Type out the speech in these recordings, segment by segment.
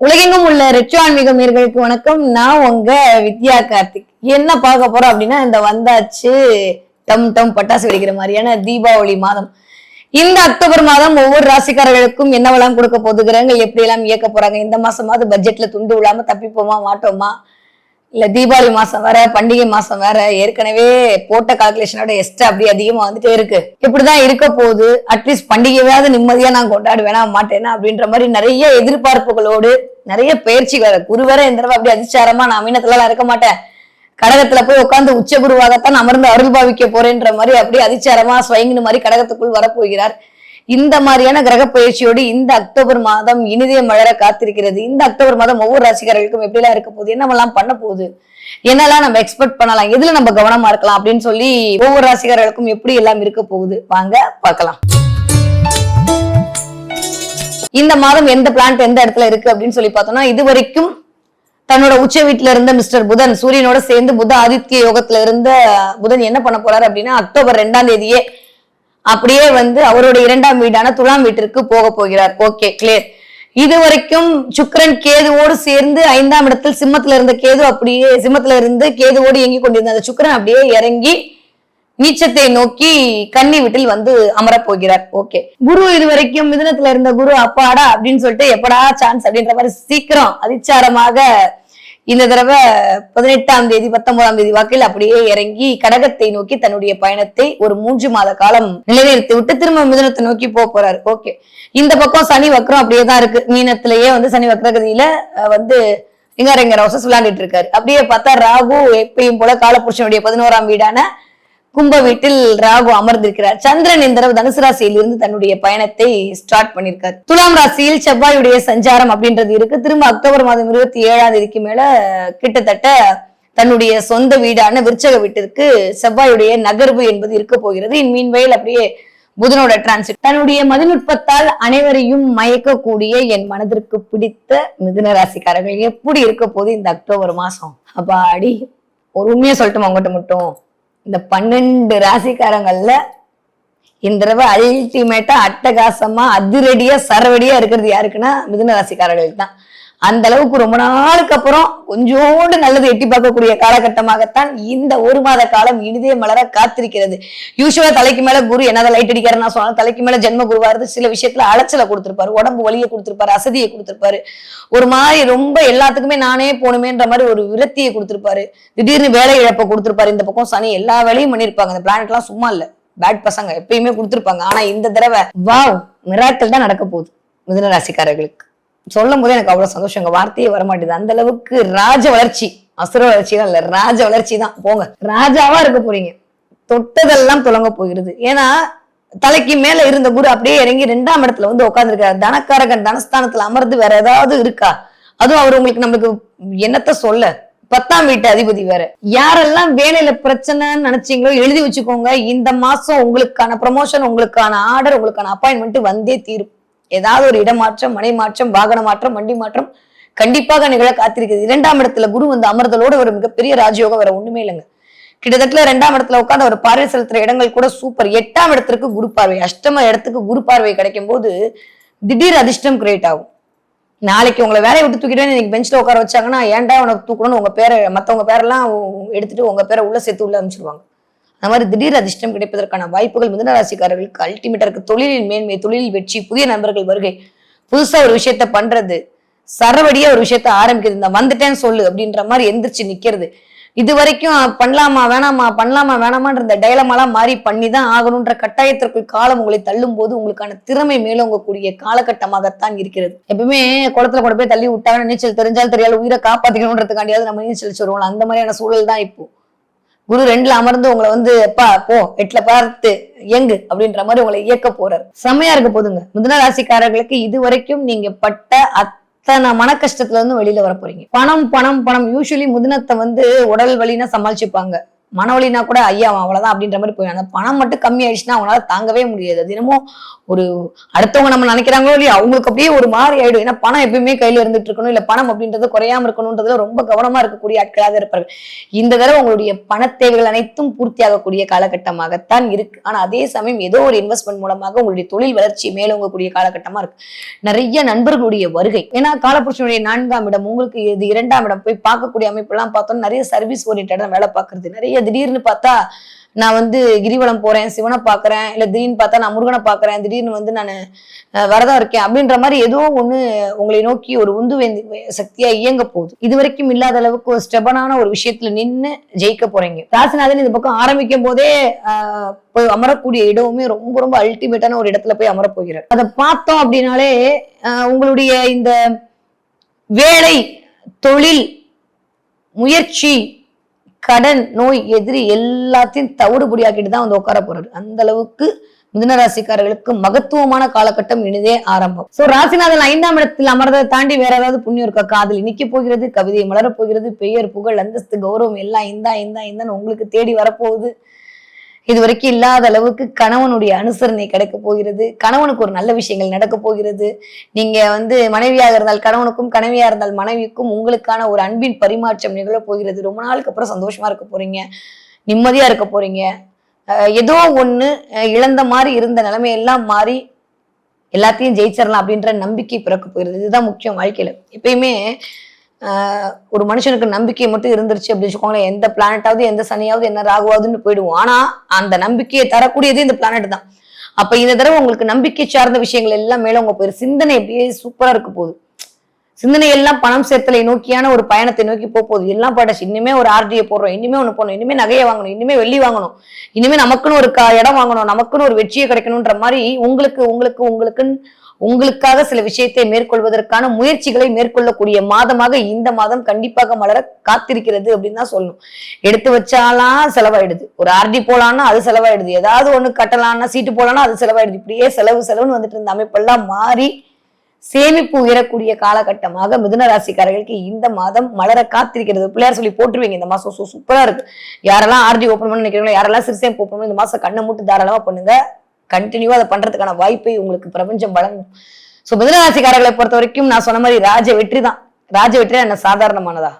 உலகெங்கும் உள்ள ரெட்ரோ ஆன்மீக நேர்களுக்கு வணக்கம். நான் உங்க வித்யா கார்த்திக். என்ன பார்க்க போறோம் அப்படின்னா இந்த வந்தாச்சு டம் டம் பட்டாசு வெடிக்கிற மாதிரியான தீபாவளி மாதம். இந்த அக்டோபர் மாதம் ஒவ்வொரு ராசிக்காரர்களுக்கும் என்னவெல்லாம் கொடுக்க போதுகிறாங்க கிரகங்கள் எப்படி எல்லாம் இயக்க போறாங்க இந்த மாசமாவது பட்ஜெட்ல துண்டு விழாம தப்பிப்போமா மாட்டோமா? இல்ல தீபாவளி மாசம் வேற பண்டிகை மாசம் வேற ஏற்கனவே போட்ட கால்குலேஷனோட எஸ்ட் அப்படி அதிகமா வந்துட்டே இருக்கு. இப்படிதான் இருக்க போகுது. அட்லீஸ்ட் பண்டிகையாவது நிம்மதியா நான் கொண்டாடுவேனா மாட்டேனா அப்படின்ற மாதிரி நிறைய எதிர்பார்ப்புகளோடு நிறைய பயிற்சிகள் குரு வேற இந்த தடவை அப்படி அதிச்சாரமா நான் மீனத்துல இருக்க மாட்டேன். கடகத்துல போய் உட்காந்து உச்ச குருவாகத்தான் அமர்ந்து அருள் பாவிக்க போறேன்ற மாதிரி அப்படியே அதிச்சாரமா ஸ்வயங்கின மாதிரி கடகத்துக்குள் வரப்போகிறார். இந்த மாதிரியான கிரக பயிற்சியோடு இந்த அக்டோபர் மாதம் இனிதே மலர காத்திருக்கிறது. இந்த அக்டோபர் மாதம் ஒவ்வொரு ராசிக்காரர்களுக்கும் எப்படிலாம் இருக்க போகுது? என்னவெல்லாம் பண்ண போகுது? என்னெல்லாம் நம்ம எக்ஸ்பெக்ட் பண்ணலாம்? எதுல நம்ம கவனமா இருக்கலாம்? அப்படின்னு சொல்லி ஒவ்வொரு ராசிக்காரர்களுக்கும் எப்படி எல்லாம் இருக்க போகுது? வாங்க பார்க்கலாம். இந்த மாதம் எந்த பிளான்ட் எந்த இடத்துல இருக்கு அப்படின்னு சொல்லி பார்த்தோம்னா இது வரைக்கும் தன்னோட உச்ச வீட்டுல இருந்த மிஸ்டர் புதன் சூரியனோட சேர்ந்து புத ஆதித்ய யோகத்துல இருந்த புதன் என்ன பண்ண போறாரு அப்படின்னா அக்டோபர் ரெண்டாம் தேதியே அப்படியே வந்து அவருடைய இரண்டாம் வீடான துலாம் வீட்டிற்கு போக போகிறார். ஓகே கிளியர் இது வரைக்கும் கேதுவோடு சேர்ந்து ஐந்தாம் இடத்தில் சிம்மத்துல இருந்த கேது அப்படியே சிம்மத்துல இருந்து கேதுவோடு இயங்கி கொண்டிருந்த அந்த சுக்கரன் அப்படியே இறங்கி நீச்சத்தை நோக்கி கன்னி வீட்டில் வந்து அமரப் போகிறார். ஓகே குரு இது வரைக்கும் இருந்த குரு அப்பாடா அப்படின்னு சொல்லிட்டு எப்படா சான்ஸ் அப்படின்ற மாதிரி சீக்கிரம் அதிச்சாரமாக இந்த தடவை பதினெட்டாம் தேதி பத்தொன்பதாம் தேதி வாக்கில் அப்படியே இறங்கி கடகத்தை நோக்கி தன்னுடைய பயணத்தை ஒரு மூன்று மாத காலம் நிலைநிறுத்தி விட்டு திரும்ப மிதனத்தை நோக்கி போக போறாரு. ஓகே இந்த பக்கம் சனி வக்கரம் அப்படியே தான் இருக்கு. மீனத்திலேயே வந்து சனி வக்ரகதியில வந்து இங்க ரோசஸ் விளையாண்டுட்டு இருக்காரு. அப்படியே பார்த்தா ராகு எப்பயும் போல காலபுருஷனுடைய பதினோராம் வீடான கும்ப வீட்டில் ராகு அமர்ந்திருக்கிறார். சந்திரன் இந்த தடவை தனுசு ராசியில் இருந்து தன்னுடைய பயணத்தை ஸ்டார்ட் பண்ணிருக்காரு. துலாம் ராசியில் செவ்வாயுடைய சஞ்சாரம் அப்படின்றது இருக்கு. திரும்ப அக்டோபர் மாதம் இருபத்தி ஏழாம் தேதிக்கு மேல கிட்டத்தட்ட தன்னுடைய சொந்த வீடான விருச்சக வீட்டிற்கு செவ்வாயுடைய நகர்வு என்பது இருக்க போகிறது. இன் மீன்வெயில் அப்படியே புதனோட டிரான்சிட் தன்னுடைய மதிநுட்பத்தால் அனைவரையும் மயக்கக்கூடிய என் மனதிற்கு பிடித்த மிதுன ராசிக்காரர்கள். எப்படி இருக்க போகுது இந்த அக்டோபர் மாசம்? அப்பாடி ஒரு உண்மையை சொல்லட்டுமா உங்ககிட்ட மட்டும்? இந்த பன்னெண்டு ராசிக்காரங்கள்ல இந்த தடவை அல்டிமேட்டா அட்டகாசமா அதிரடியா சரவடியா இருக்கிறது யாருக்குன்னா மிதுன ராசிக்காரர்களுக்கு தான் அந்த அளவுக்கு ரொம்ப நாளுக்கு அப்புறம் கொஞ்சோண்டு நல்லது எட்டி பார்க்கக்கூடிய காலகட்டமாகத்தான் இந்த ஒரு மாத காலம் இனிதே மலர காத்திருக்கிறது. யூஸ்வலா தலைக்கு மேல குரு என்னதான் லைட் அடிக்காரு நான் சொன்னாலும் தலைக்கு மேல ஜென்ம குருவா இருந்து சில விஷயத்துல அலைச்சலை கொடுத்திருப்பாரு. உடம்பு வலியை கொடுத்திருப்பாரு அசதியை கொடுத்திருப்பாரு. ஒரு மாதிரி ரொம்ப எல்லாத்துக்குமே நானே போகணுமேன்ற மாதிரி ஒரு விரத்தியை கொடுத்திருப்பாரு. திடீர்னு வேலை இழப்பை கொடுத்திருப்பாரு இந்த பக்கம் சனி. எல்லா வேலையும் பண்ணிருப்பாங்க. இந்த பிளானட் எல்லாம் சும்மா இல்ல. பேட் பசங்க எப்பயுமே கொடுத்திருப்பாங்க. ஆனா இந்த தடவை வாவ் மிராக்கள் தான் நடக்க போகுது. மிதன ராசிக்காரர்களுக்கு. சொல்லும் போது எனக்கு அவ்வளவு சந்தோஷம். எங்க வார்த்தையே வர மாட்டேது அந்த அளவுக்கு ராஜ வளர்ச்சி அசுர வளர்ச்சி தான் இல்ல ராஜ வளர்ச்சி தான் போங்க. ராஜாவா இருக்க போறீங்க. தொட்டதெல்லாம் தொடங்க போகிறது. ஏன்னா தலைக்கு மேல இருந்த குரு அப்படியே இறங்கி ரெண்டாம் இடத்துல வந்து உட்காந்துருக்காரு தனக்காரகன் தனஸ்தானத்துல அமர்ந்து வேற ஏதாவது இருக்கா? அதுவும் அவர் உங்களுக்கு நம்மளுக்கு என்னத்த சொல்ல? பத்தாம் வீட்டு அதிபதி வேற. யாரெல்லாம் வேலையில பிரச்சனைன்னு நினைச்சீங்களோ எழுதி வச்சுக்கோங்க. இந்த மாசம் உங்களுக்கான ப்ரமோஷன் உங்களுக்கான ஆர்டர் உங்களுக்கான அப்பாயின்மெண்ட் வந்தே தீரும். ஏதாவது ஒரு இடமாற்றம் மனை மாற்றம் வாகன மாற்றம் வண்டி மாற்றம் கண்டிப்பாக நிகழ காத்திருக்கிறது. இரண்டாம் இடத்துல குரு வந்து அமர்தலோட ஒரு மிகப்பெரிய ராஜயோகம் வேற ஒண்ணுமே இல்லைங்க. கிட்டத்தட்ட ரெண்டாம் இடத்துல உட்காந்து ஒரு பார்வை செலுத்துற இடங்கள் கூட சூப்பர். எட்டாம் இடத்திற்கு குரு பார்வை. அஷ்டம இடத்துக்கு குரு பார்வை கிடைக்கும் போது திடீர் அதிர்ஷ்டம் கிரியேட் ஆகும். நாளைக்கு உங்களை வேலையை விட்டு தூக்கிட்டு இன்னைக்கு பெஞ்சில் உட்கார வச்சாங்கன்னா ஏன்டா உனக்கு தூக்கணும்னு உங்க பேரை மத்தவங்க பேரெல்லாம் எடுத்துட்டு உங்க பேரை உள்ள சேர்த்து உள்ள அனுப்பிச்சிருவாங்க. அந்த மாதிரி திடீர் அதிர்ஷ்டம் கிடைப்பதற்கான வாய்ப்புகள் மிதனராசிக்காரர்களுக்கு அல்டிமேட்டா இருக்கு. தொழிலில் மேன்மை தொழிலில் வெற்றி புதிய நண்பர்கள் வருகை. புதுசா ஒரு விஷயத்த பண்றது சரவடியா ஒரு விஷயத்த ஆரம்பிக்கிறது. இந்த வந்துட்டேன்னு சொல்லு அப்படின்ற மாதிரி எந்திரிச்சு நிக்கிறது. இது வரைக்கும் பண்ணலாமா வேணாமா பண்ணலாமா வேணாமான்ற இந்த டைலமாலாம் மாறி பண்ணி தான் ஆகணுன்ற கட்டாயத்திற்குள் காலம் உங்களை தள்ளும் போது உங்களுக்கான திறமை மேலோங்கக்கூடிய காலகட்டமாகத்தான் இருக்கிறது. எப்பவுமே குளத்துல கொண்டு போய் தள்ளி விட்டாங்கன்னு நீச்சல் தெரிஞ்சால் தெரியாது உயிரை காப்பாத்திக்கணுன்றதுக்காண்டியாவது நம்ம நீச்சல் சொல்லுவோம் அந்த மாதிரியான சூழல் தான் இப்போ. குரு ரெண்டுல அமர்ந்து உங்களை வந்து எப்பா போ எட்டுல பார்த்து எங்கு அப்படின்ற மாதிரி உங்களை இயக்க போறாரு. செம்மையா இருக்க போதுங்க. மிதுன ராசிக்காரர்களுக்கு இது வரைக்கும் நீங்க பட்ட அத்தனை மன கஷ்டத்துல இருந்து வெளியில வர போறீங்க. பணம் பணம் பணம். யூஸ்வலி முதினத்தை வந்து உடல் வலினா சமாளிச்சுப்பாங்க. மனவழினா கூட ஐயா அவன் அவ்வளவுதான் அப்படின்ற மாதிரி போய் அந்த பணம் மட்டும் கம்மி ஆயிடுச்சுன்னா அவங்களால தாங்கவே முடியாது. அது ஒரு அடுத்தவங்க நம்ம நினைக்கிறாங்களோ இல்லையா அவங்களுக்கு அப்படியே ஒரு மாதிரி ஆயிடும். ஏன்னா பணம் எப்பயுமே கையில இருந்துட்டு இருக்கணும். இல்ல பணம் அப்படின்றது குறையாம இருக்கணும்ன்றதுல ரொம்ப கவனமா இருக்கக்கூடிய ஆட்களாக இருப்பார்கள் இந்த தடவை உங்களுடைய பண தேவைகள் அனைத்தும் பூர்த்தியாகக்கூடிய காலகட்டமாகத்தான் இருக்கு. ஆனா அதே சமயம் ஏதோ ஒரு இன்வெஸ்ட்மெண்ட் மூலமாக உங்களுடைய தொழில் வளர்ச்சி மேலோங்கக்கூடிய காலகட்டமா இருக்கு. நிறைய நண்பர்களுடைய வருகை. ஏன்னா காலப்புருஷனுடைய நான்காம் இடம் உங்களுக்கு இது இரண்டாம் இடம். போய் பார்க்கக்கூடிய அமைப்பெல்லாம் பார்த்தோம் நிறைய சர்வீஸ் ஓரியன்டா வேலை பார்க்கறது நிறைய திடீர்னு பார்த்தா நான் வந்து கிரிவலம் போறேன் சிவனை பார்க்கறேன் இல்ல திடீர்னு பார்த்தா நான் முருகனை பாக்குறேன் திடீர்னு வந்து நான் வரதா இருக்கேன் அப்படின்ற மாதிரி ஏதோ ஒண்ணு உங்களை நோக்கி ஒரு உந்து வேந்தி சக்தியா இயங்க போகுது. இது வரைக்கும் இல்லாத அளவுக்கு ஒரு ஸ்டெபனான ஒரு விஷயத்துல நின்று ஜெயிக்க போறீங்க. ராசிநாதன் இந்த பக்கம் ஆரம்பிக்கும் போதே ஆஹ், போய் அமரக்கூடிய இடமுமே ரொம்ப ரொம்ப அல்டிமேட்டான ஒரு இடத்துல போய் அமர போகிறார். அதை பார்த்தோம் அப்படின்னாலே ஆஹ், உங்களுடைய இந்த வேலை தொழில் முயற்சி கடன் நோய் எதிரி எல்லாத்தையும் தவிடுபடியாக்கிட்டு தான் வந்து உட்கார போறாரு. அந்த அளவுக்கு மிதுன ராசிக்காரர்களுக்கு மகத்துவமான காலகட்டம் இனிதே ஆரம்பம். சோ ராசிநாதன் ஐந்தாம் இடத்தில் அமர்ந்ததை தாண்டி வேற ஏதாவது புண்ணியம் இருக்கா? காதல் நிக்க போகிறது கவிதை மலரப் போகிறது பெயர் புகழ் அந்தஸ்து கௌரவம் எல்லாம் இந்தா இந்தா இந்தான்னு உங்களுக்கு தேடி வரப்போகுது. இது வரைக்கும் இல்லாத அளவுக்கு கணவனுடைய அனுசரணை கிடைக்க போகிறது. கணவனுக்கு ஒரு நல்ல விஷயங்கள் நடக்க போகிறது. நீங்க வந்து மனைவியாக இருந்தால் கணவனுக்கும் கணவியா இருந்தால் மனைவிக்கும் உங்களுக்கான ஒரு அன்பின் பரிமாற்றம் நிகழ போகிறது. ரொம்ப நாளுக்கு அப்புறம் சந்தோஷமா இருக்க போறீங்க. நிம்மதியா இருக்க போறீங்க. ஏதோ ஒண்ணு இழந்த மாதிரி இருந்த நிலைமையெல்லாம் மாறி எல்லாத்தையும் ஜெயிச்சிடலாம் அப்படின்ற நம்பிக்கை பிறக்க போகிறது. இதுதான் முக்கியம் வாழ்க்கையில. எப்பயுமே ஒரு மனுஷனுக்கு நம்பிக்கை மட்டும் இருந்துருச்சு அப்படின்னு வச்சுக்கோங்களேன். எந்த பிளானட்டாவது எந்த சனியாவது என்ன ராகுவாதுன்னு போயிடுவோம். ஆனா அந்த நம்பிக்கையை தரக்கூடியது இந்த பிளானட் தான். அப்ப இந்த தடவை உங்களுக்கு நம்பிக்கை சார்ந்த விஷயங்கள் எல்லாம் மேல உங்க போயிரு. சிந்தனை அப்படியே சூப்பரா இருக்க போகுது. சிந்தனை எல்லாம் பணம் சேர்த்தலை நோக்கியான ஒரு பயணத்தை நோக்கி போக போகுது. எல்லாம் படாச்சு இனிமே ஒரு ஆர்டியை போடுறோம். இனிமே ஒன்று போடணும். இனிமே நகையை வாங்கணும். இனிமே வெள்ளி வாங்கணும். இனிமே நமக்குன்னு ஒரு க- இடம் வாங்கணும். நமக்குன்னு ஒரு வெற்றியை கிடைக்கணுன்ற மாதிரி உங்களுக்கு உங்களுக்கு உங்களுக்குன்னு உங்களுக்காக சில விஷயத்தை மேற்கொள்வதற்கான முயற்சிகளை மேற்கொள்ளக்கூடிய மாதமாக இந்த மாதம் கண்டிப்பாக மலர காத்திருக்கிறது அப்படின்னு தான் சொல்லணும். எடுத்து வச்சாலாம் செலவாயிடுது. ஒரு ஆர்டி போலான்னா அது செலவாயிடுது. ஏதாவது ஒன்று கட்டலான்னா சீட்டு போலான்னா அது செலவாயிடுது. இப்படியே செலவு செலவுன்னு வந்துட்டு இருந்த அமைப்பெல்லாம் மாறி சேமிப்பு உயரக்கூடிய காலகட்டமாக மிதுன ராசிக்காரர்களுக்கு இந்த மாதம் மலர காத்திருக்கிறது. பிள்ளையார் சொல்லி போட்டுருவீங்க. இந்த மாசம் சூப்பராக சூப்பரா இருக்கு. யாரெல்லாம் ஆர்டி ஓப்பன் பண்ண நினைக்கிறீங்களோ யாரெல்லாம் சிறுசேம் ஓப்பன் பண்ணி இந்த மாசம் கண்ணை மூட்டு தாராளமா பண்ணுங்க. கண்டினியூவா அதை பண்றதுக்கான வாய்ப்பை உங்களுக்கு பிரபஞ்சம் வழங்கும். ஸோ மிதனராசிக்காரர்களை பொறுத்த வரைக்கும் நான் சொன்ன மாதிரி ராஜ வெற்றி தான். ராஜ வெற்றி என்ன? சாதாரணமானதா?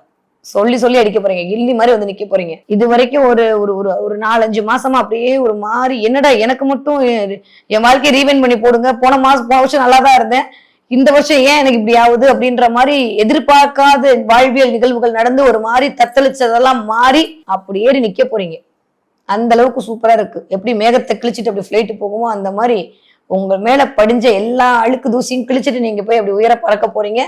சொல்லி சொல்லி அடிக்க போறீங்க. கில்லி மாதிரி வந்து நிக்க போறீங்க. இது வரைக்கும் ஒரு ஒரு ஒரு ஒரு நாலஞ்சு மாசமா அப்படியே ஒரு மாதிரி என்னடா எனக்கு மட்டும் என் வாழ்க்கையை ரீவைன் பண்ணி போடுங்க. போன மாசம் போன வருஷம் நல்லா தான் இருந்தேன். இந்த வருஷம் ஏன் எனக்கு இப்படி ஆகுது அப்படின்ற மாதிரி எதிர்பார்க்காத வாழ்வியல் நிகழ்வுகள் நடந்து ஒரு மாதிரி தத்தளிச்சதெல்லாம் மாறி அப்படி ஏறி நிக்க போறீங்க. அந்த அளவுக்கு சூப்பரா இருக்கு. எப்படி மேகத்தை கிழிச்சிட்டு அப்படி ஃபிளைட் போகுமோ அந்த மாதிரி உங்க மேல படிஞ்ச எல்லா அழுக்கு தூசியும் கிழிச்சிட்டு நீங்க போய் அப்படி உயர பறக்க போறீங்க.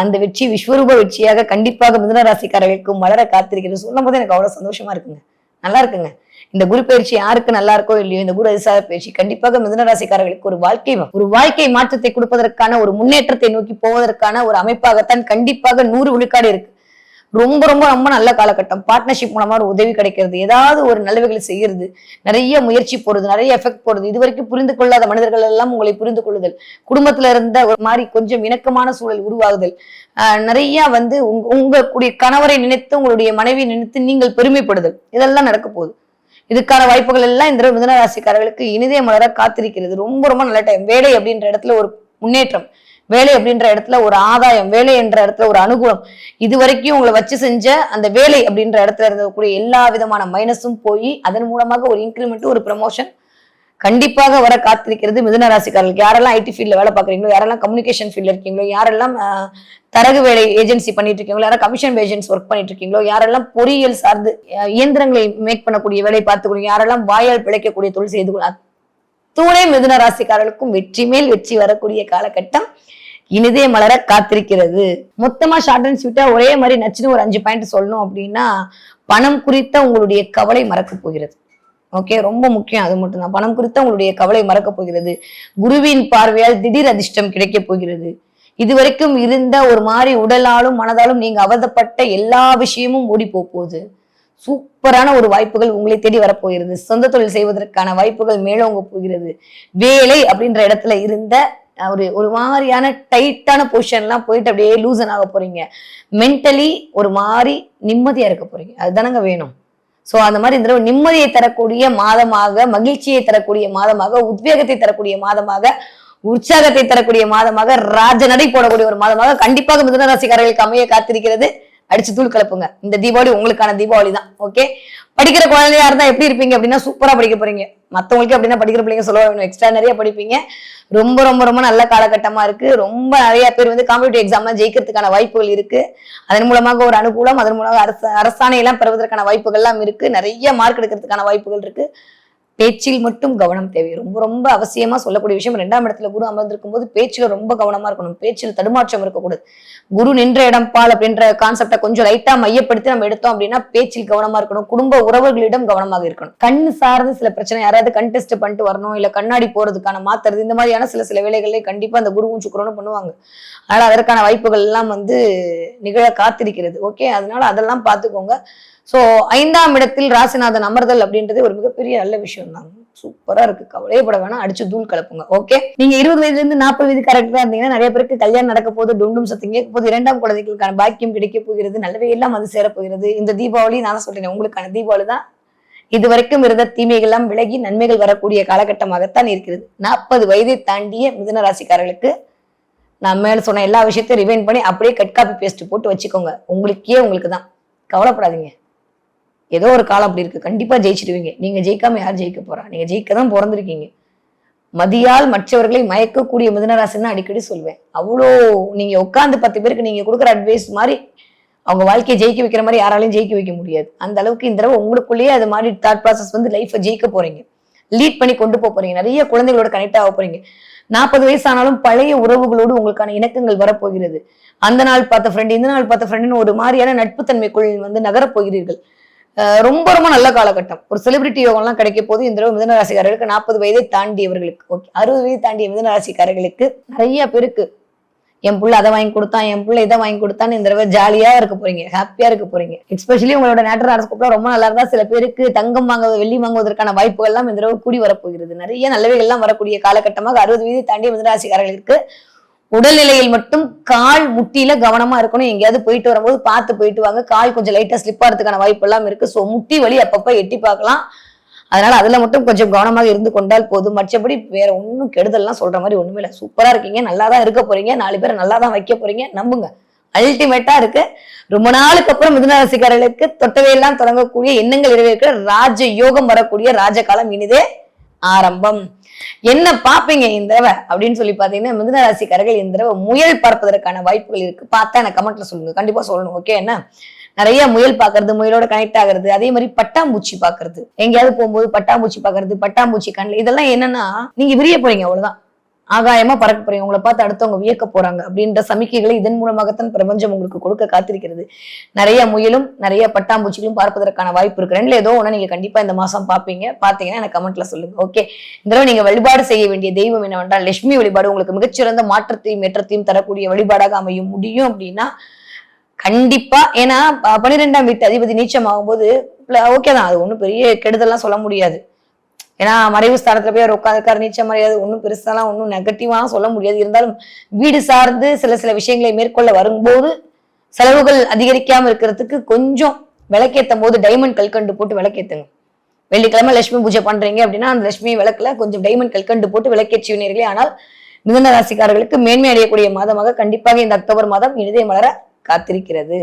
அந்த வெற்றி விஸ்வரூப வெற்றியாக கண்டிப்பாக மிதுன ராசிக்காரர்களுக்கு மலர காத்திருக்கிறது. சொல்லும் போது எனக்கு அவ்வளவு சந்தோஷமா இருக்குங்க. நல்லா இருக்குங்க. இந்த குரு பயிற்சி யாருக்கு நல்லா இருக்கோ இல்லையோ இந்த குரு அதிசார பயிற்சி கண்டிப்பாக மிதுன ராசிக்காரர்களுக்கு ஒரு வாழ்க்கை ஒரு வாழ்க்கை மாற்றத்தை கொடுப்பதற்கான ஒரு முன்னேற்றத்தை நோக்கி போவதற்கான ஒரு அமைப்பாகத்தான் கண்டிப்பாக நூறு விழுக்காடு இருக்கு. ரொம்ப ரொம்ப ரொம்ப நல்ல காலகட்டம். பார்ட்னர்ஷிப் மூலமா ஒரு உதவி கிடைக்கிறது. ஏதாவது ஒரு நல்லவைகளை செய்யறது. நிறைய முயற்சி போறது நிறைய எஃபெக்ட் போறது இது வரைக்கும் புரிந்து கொள்ளாத மனிதர்கள் எல்லாம் உங்களை புரிந்து கொள்ளுதல். குடும்பத்துல இருந்த ஒரு மாதிரி கொஞ்சம் இணக்கமான சூழல் உருவாகுதல். ஆஹ் நிறைய வந்து உங்க உங்களுடைய கணவரை நினைத்து உங்களுடைய மனைவியை நினைத்து நீங்கள் பெருமைப்படுதல். இதெல்லாம் நடக்க போகுது. இதுக்கான வாய்ப்புகள் எல்லாம் இந்த மிதனராசிக்காரர்களுக்கு இனிதே மலர காத்திருக்கிறது. ரொம்ப ரொம்ப நல்ல டைம் வேலை அப்படின்ற இடத்துல ஒரு முன்னேற்றம். வேலை அப்படின்ற இடத்துல ஒரு ஆதாயம் வேலை என்ற இடத்துல ஒரு அனுகூலம். இது வரைக்கும் உங்களை வச்சு செஞ்ச அந்த வேலை அப்படின்ற இடத்துல இருக்கக்கூடிய எல்லா விதமான மைனஸும் போய் அதன் மூலமாக ஒரு இன்க்ரிமெண்ட் ஒரு ப்ரமோஷன் கண்டிப்பாக வர காத்திருக்கிறது மிதுன ராசிக்காரர்களுக்கு. யாரெல்லாம் ஐடி ஃபீல்டில் வேலை பார்க்குறீங்களோ யாரெல்லாம் கம்யூனிகேஷன் ஃபீல்டில் இருக்கீங்களோ யாரெல்லாம் தரகு வேலை ஏஜென்சி பண்ணிட்டு இருக்கீங்களோ யாரும் கமிஷன் ஏஜென்ட்ஸ் ஒர்க் பண்ணிட்டு இருக்கீங்களோ யாரெல்லாம் பொறியியல் சார்ந்து இயந்திரங்களை மேக் பண்ணக்கூடிய வேலை பார்த்துக்கூடிய யாரெல்லாம் வாயால் பிழைக்கக்கூடிய தொழில் செய்து கொள்ள அத்துணை மிதுன ராசிக்காரர்களுக்கும் வெற்றி மேல் வெற்றி வரக்கூடிய காலகட்டம். இனிதே மலர காத்திருக்கிறது. மொத்தமா ஷார்ட் அண்ட் ஸ்வீட்டா ஒரே மாதிரி நச்சுன்னு ஒரு அஞ்சு பாயிண்ட் சொல்லணும் அப்படின்னா பணம் குறித்த உங்களுடைய கவலை மறக்க போகிறது. ஓகே ரொம்ப முக்கியம் அது மட்டும்தான். பணம் குறித்த உங்களுடைய கவலை மறக்க போகிறது. குருவின் பார்வையால் திடீர் அதிர்ஷ்டம் கிடைக்க போகிறது. இதுவரைக்கும் இருந்த ஒரு மாதிரி உடலாலும் மனதாலும் நீங்க அவதப்பட்ட எல்லா விஷயமும் ஓடி போகுது. சூப்பரான ஒரு வாய்ப்புகள் உங்களை தேடி வரப்போகிறது சொந்த தொழில் செய்வதற்கான வாய்ப்புகள் மேலோங்க போகிறது. வேலை அப்படின்ற இடத்துல இருந்த ஒரு ஒரு மாதிரியான டைட்டான பொசிஷன்லாம் போயிட்டு அப்படியே லூசன் ஆக போறீங்க. மென்டலி ஒரு மாதிரி நிம்மதியா இருக்க போறீங்க. அதுதானங்க வேணும். ஸோ அந்த மாதிரி இந்த தடவை நிம்மதியை தரக்கூடிய மாதமாக மகிழ்ச்சியை தரக்கூடிய மாதமாக உத்வேகத்தை தரக்கூடிய மாதமாக உற்சாகத்தை தரக்கூடிய மாதமாக ராஜ நடை போடக்கூடிய ஒரு மாதமாக கண்டிப்பாக மிதன ராசிக்காரர்களுக்கு அமைய காத்திருக்கிறது. அடிச்சு தூள் கலப்புங்க. இந்த தீபாவளி உங்களுக்கான தீபாவளி தான் ஓகே படிக்கிற குழந்தையா இருந்தா எப்படி இருப்பீங்க அப்படின்னா சூப்பரா படிக்க போறீங்க. மத்தவங்களுக்கு அப்படின்னா படிக்கிற பிள்ளைங்க சொல்ல வேணும் எக்ஸ்ட்ரா நிறைய படிப்பீங்க. ரொம்ப ரொம்ப ரொம்ப நல்ல காலகட்டமா இருக்கு. ரொம்ப நிறைய பேர் வந்து காம்படிட்டிவ் எக்ஸாம்லாம் ஜெயிக்கிறதுக்கான வாய்ப்புகள் இருக்கு. அதன் மூலமாக ஒரு அனுகூலம் அதன் மூலமாக அரசு அரசாணை எல்லாம் பெறுவதற்கான வாய்ப்புகள் எல்லாம் இருக்கு. நிறைய மார்க் எடுக்கிறதுக்கான வாய்ப்புகள் இருக்கு. பேச்சில் மட்டும் கவனம் தேவை. ரொம்ப ரொம்ப அவசியமா சொல்லக்கூடிய விஷயம். ரெண்டாம் இடத்துல குரு அமர்ந்திருக்கும் போது பேச்சுல ரொம்ப கவனமா இருக்கணும். பேச்சில் தடுமாற்றம் இருக்கக்கூடாது. குரு நின்ற இடம் பால் அப்படின்ற கான்செப்டை கொஞ்சம் லைட்டா மையப்படுத்தி நம்ம எடுத்தோம் அப்படின்னா பேச்சில் கவனமா இருக்கணும். குடும்ப உறவுகளிடம் கவனமாக இருக்கணும். கண் சார்ந்து சில பிரச்சனை யாராவது கண் டெஸ்ட் பண்ணிட்டு வரணும் இல்ல கண்ணாடி போறதுக்கான மாத்துறது இந்த மாதிரியான சில சில வேலைகளே கண்டிப்பா அந்த குருவும் சுக்கரனும் பண்ணுவாங்க. அதனால அதற்கான வாய்ப்புகள் எல்லாம் வந்து நிகழ காத்திருக்கிறது. ஓகே அதனால அதெல்லாம் பார்த்துக்கோங்க. ஸோ ஐந்தாம் இடத்தில் ராசிநாதன் அமர்தல் அப்படின்றது ஒரு மிகப்பெரிய நல்ல விஷயம் தான் சூப்பரா இருக்கு. கவலையப்பட வேணாம். அடிச்சு தூள் கலப்புங்க. ஓகே நீங்க இருபது வயதுல இருந்து நாற்பது வயது கரெக்டா இருந்தீங்கன்னா நிறைய பேருக்கு கல்யாணம் நடக்க போது டுண்டும் சத்தம் கேட்க போது இரண்டாம் குழந்தைகளுக்கான பாக்கியம் கிடைக்க போகிறது நல்லவே எல்லாம் அது சேரப்போகிறது இந்த தீபாவளி நான் சொல்றேன் உங்களுக்கான தீபாவளி தான். இது வரைக்கும் இருந்த தீமைகள் எல்லாம் விலகி நன்மைகள் வரக்கூடிய காலகட்டமாகத்தான் இருக்கிறது. நாற்பது வயதை தாண்டிய மிதுன ராசிக்காரர்களுக்கு நான் மேல சொன்ன எல்லா விஷயத்தையும் ரிவைன் பண்ணி அப்படியே கட் காப்பி பேஸ்ட் போட்டு வச்சுக்கோங்க. உங்களுக்கே உங்களுக்கு தான். கவலைப்படாதீங்க. ஏதோ ஒரு காலம் அப்படி இருக்கு. கண்டிப்பா ஜெயிச்சிடுவீங்க நீங்க ஜெயிக்காம யார் ஜெயிக்க போறா? நீங்க ஜெயிக்க தான் பிறந்திருக்கீங்க. மதியால் மற்றவர்களை மயக்கக்கூடிய மிதனராசின்னு அடிக்கடி சொல்லுவேன் அவ்வளோ நீங்க உட்காந்து பத்து பேருக்கு நீங்க கொடுக்குற அட்வைஸ் மாதிரி அவங்க வாழ்க்கையை ஜெயிக்க வைக்கிற மாதிரி யாராலையும் ஜெயிக்க வைக்க முடியாது. அந்த அளவுக்கு இந்த தடவை உங்களுக்குள்ளேயே அது மாதிரி தாட் ப்ராசஸ் வந்து லைஃப்பை ஜெயிக்க போறீங்க. லீட் பண்ணி கொண்டு போக போறீங்க. நிறைய குழந்தைகளோட கனெக்ட் ஆக போறீங்க. நாற்பது வயசானாலும் பழைய உறவுகளோடு உங்களுக்கான இணக்கங்கள் வரப்போகிறது. அந்த நாள் பார்த்த ஃப்ரெண்ட் இந்த நாள் பார்த்த ஃப்ரெண்டுன்னு ஒரு மாதிரியான நட்புத்தன்மைக்குள் வந்து நகரப் போகிறீர்கள். ரொம்ப ரொம்ப நல்ல காலகட்டம். ஒரு செலிபிரிட்டி யோகம்லாம் கிடைக்க போது இந்த தடவை மிதன ராசிக்காரர்களுக்கு நாற்பது வயதை தாண்டியவர்களுக்கு ஓகே அறுபது வயது தாண்டிய மிதன ராசிக்காரர்களுக்கு நிறைய பேருக்கு என் பிள்ளை அதை வாங்கி கொடுத்தான் என் பிள்ளை இதை வாங்கி கொடுத்தான்னு இந்த தடவை ஜாலியா இருக்க போறீங்க ஹாப்பியா இருக்க போறீங்க. எஸ்பெஷலி உங்களோட நேட்டர் அரசுக்குள்ள ரொம்ப நல்லா இருந்தா சில பேருக்கு தங்கம் வாங்க வெள்ளி வாங்குவதற்கான வாய்ப்புகள் எல்லாம் இந்த தடவை கூடி வரப்போகிறது நிறைய நல்லவைகள் எல்லாம் வரக்கூடிய காலகட்டமாக அறுபது வயது தாண்டிய மிதனராசிக்காரர்களுக்கு உடல்நிலையில் மட்டும் கால் முட்டியில கவனமா இருக்கணும். எங்கேயாவது போயிட்டு வரும்போது பார்த்து போயிட்டு வாங்க. கால் கொஞ்சம் லைட்டா ஸ்லிப் ஆகிறதுக்கான வாய்ப்பு எல்லாம் இருக்கு. ஸோ முட்டி வலி அப்பப்ப எட்டி பார்க்கலாம். அதனால அதுல மட்டும் கொஞ்சம் கவனமாக இருந்து கொண்டால் போதும். மற்றபடி வேற ஒன்றும் கெடுதல்லாம் சொல்ற மாதிரி ஒண்ணுமே இல்லை. சூப்பரா இருக்கீங்க. நல்லா தான் இருக்க போறீங்க. நாலு பேரை நல்லா தான் வைக்க போறீங்க. நம்புங்க. அல்டிமேட்டா இருக்கு. ரொம்ப நாளுக்கு அப்புறம் மிதுன ரசிகர்களுக்கு தொட்டவையெல்லாம் தொடங்கக்கூடிய எண்ணங்கள் இருக்கிற ராஜ யோகம் வரக்கூடிய ராஜ காலம் இனிதே ஆரம்பம். என்ன பாப்பீங்க இந்த தடவை? அப்படின்னு சொல்லி பாத்தீங்கன்னா மிதுன ராசிக்காரர்கள் இந்த தடவை முயல் பார்ப்பதற்கான வாய்ப்புகள் இருக்கு. பார்த்தா எனக்கு கமெண்ட்ல சொல்லுங்க. கண்டிப்பா சொல்லணும். ஓகே என்ன? நிறைய முயல் பாக்குறது முயலோட கனெக்ட் ஆகுறது அதே மாதிரி பட்டாம்பூச்சி பாக்குறது எங்கேயாவது போகும்போது பட்டாம்பூச்சி பாக்குறது பட்டாம்பூச்சி கண்ணில் இதெல்லாம் என்னன்னா நீங்க விரிய போறீங்க அவ்வளவுதான். ஆகாயமா பறக்க போறீங்க. உங்களை பார்த்து அடுத்தவங்க வியக்க போறாங்க. அப்படின்ற சமிக்கைகளை இதன் மூலமாகத்தான் பிரபஞ்சம் உங்களுக்கு கொடுக்க காத்திருக்கிறது. நிறைய முயலும் நிறைய பட்டாம்பூச்சிகளும் பார்ப்பதற்கான வாய்ப்பு இருக்கு. ரெண்டுல ஏதோ ஒன்று நீங்க கண்டிப்பா இந்த மாசம் பாப்பீங்க பாத்தீங்கன்னா எனக்கு கமெண்ட்ல சொல்லுங்க. ஓகே இந்த தடவை நீங்க வழிபாடு செய்ய வேண்டிய தெய்வம் என்னவென்றால் லட்சுமி வழிபாடு உங்களுக்கு மிகச்சிறந்த மாற்றத்தையும் ஏற்றத்தையும் தரக்கூடிய வழிபாடாக அமையும். முடியும் அப்படின்னா கண்டிப்பா ஏன்னா ப- பன்னிரெண்டாம் வீட்டு அதிபதி நீச்சம் ஆகும்போது ஓகே தான். அது ஒன்றும் பெரிய கெடுதல்லாம் சொல்ல முடியாது. ஏன்னா மறைவு ஸ்தானத்துல போய் அவர் உட்காந்துருக்காரு நீச்சம் மரியாதை ஒன்றும் பெருசாலாம் ஒன்றும் நெகட்டிவாக சொல்ல முடியாது. இருந்தாலும் வீடு சார்ந்து சில சில விஷயங்களை மேற்கொள்ள வரும்போது செலவுகள் அதிகரிக்காமல் இருக்கிறதுக்கு கொஞ்சம் விளக்கேற்றும் போது டைமண்ட் கல்கண்டு போட்டு விளக்கேற்றுங்க வெள்ளிக்கிழமை லட்சுமி பூஜை பண்றீங்க அப்படின்னா அந்த லட்சுமி விளக்குல கொஞ்சம் டைமண்ட் கல்கண்டு போட்டு விளக்கேற்றுவீர்களே ஆனால் மிதன ராசிக்காரர்களுக்கு மேன்மை அடையக்கூடிய மாதமாக கண்டிப்பாக இந்த அக்டோபர் மாதம் இனிதே மலர காத்திருக்கிறது.